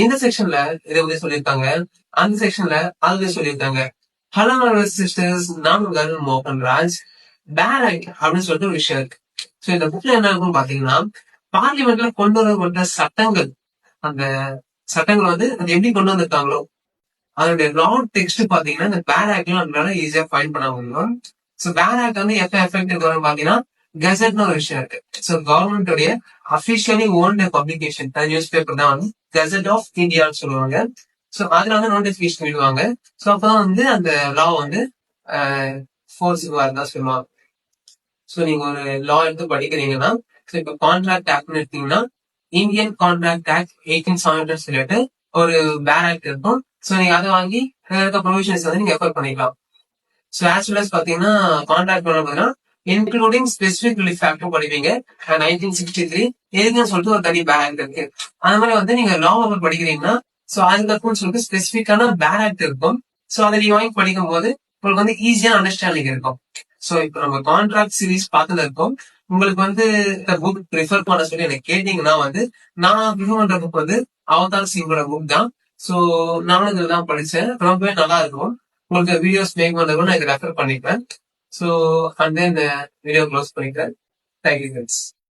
இந்த செக்ஷன்ல இதை பத்தி சொல்லியிருக்காங்க. அந்த செக்ஷன்ல அதை சொல்லியிருக்காங்க. ஹலோ சிஸ்டர்ஸ் நான் உங்கள் மோகன் ராஜ் பேர் அப்படின்னு சொல்லிட்டு ஒரு விஷயம் இருக்கு. சோ இந்த புக்ல என்ன இருக்கும்னு பாத்தீங்கன்னா பார்லிமெண்ட்ல கொண்டு வரப்பட்ட சட்டங்கள் அந்த சட்டங்கள் வந்து அது எப்படி கொண்டு வந்திருக்காங்களோ அதனுடைய லா டெக்ஸ்ட் பாத்தீங்கன்னா இந்த பேர் ஆக்ட்லாம் நம்மளால ஈஸியா ஃபைன் பண்ண முடியும். சோ பேர் ஆக்ட் வந்து எப்ப எஃபெக்ட் வரும் பாத்தீங்கன்னா கெசட்னு ஒரு விஷயம் இருக்கு. ஸோ கவர்மெண்டோடைய officially owned publication news paper தான் வந்து கெசட் ஆஃப் இந்தியான்னு சொல்லுவாங்க. ஸோ அதுல வந்து நோட்டிபிகேஷன் விடுவாங்க. ஸோ அப்பதான் வந்து அந்த லா வந்து ஃபோர்ஸ் வரதான் சொல்லுவாங்க. ஸோ நீங்க ஒரு லா எடுத்து படிக்கிறீங்கன்னா ஸோ இப்போ கான்ட்ராக்ட் ஆக்ட்னு எடுத்தீங்கன்னா Indian contract act eighteen seventy சொல்லிட்டு ஒரு பேர் ஆக்ட் இருக்கும். ஸோ நீங்க அதை வாங்கி இருக்க ப்ரொவிஷன்ஸ் வந்து நீங்க ரெஃபர் பண்ணிக்கலாம். ஸோ ஆஸ் வெல் அஸ் பாத்தீங்கன்னா கான்ட்ராக்ட் பண்ண இன்க்ளூடிங் ஸ்பெசிபிக் ரிலீஃப் ஃபேக்டர் படிப்பீங்க. நைன்டீன் சிக்ஸ்டி த்ரீ எதுக்குன்னு சொல்லிட்டு ஒரு தனி பேர் ஆக்ட் இருக்கு. அந்த மாதிரி வந்து நீங்க லா ஓவர் படிக்கிறீங்கன்னா சோ அதுக்கு சொல்லிட்டு ஸ்பெசிபிக்கான பேர் ஆக்ட் இருக்கும். சோ அதை நீங்க வாங்கி படிக்கும் போது உங்களுக்கு வந்து ஈஸியான அண்டர்ஸ்டாண்டிங் இருக்கும். சோ இப்போ நம்ம கான்ட்ராக்ட் சீரிஸ் பார்த்துட்டு இருக்கோம். உங்களுக்கு வந்து இந்த புக் ப்ரிஃபர் பண்ண சொல்லி எனக்கு கேட்டீங்கன்னா வந்து நான் ப்ரிஃபர் பண்ற புக் வந்து அவதார் சிங்கோட புக் தான். சோ நானும் இதெல்லாம் படிச்சேன். ரொம்பவே நல்லா இருக்கும். உங்களுக்கு வீடியோஸ் மேக் பண்றதுக்கு நான் இதை ரெஃபர் பண்ணிப்பேன். So and then video close பண்ணிக்கிறேன். Thank you friends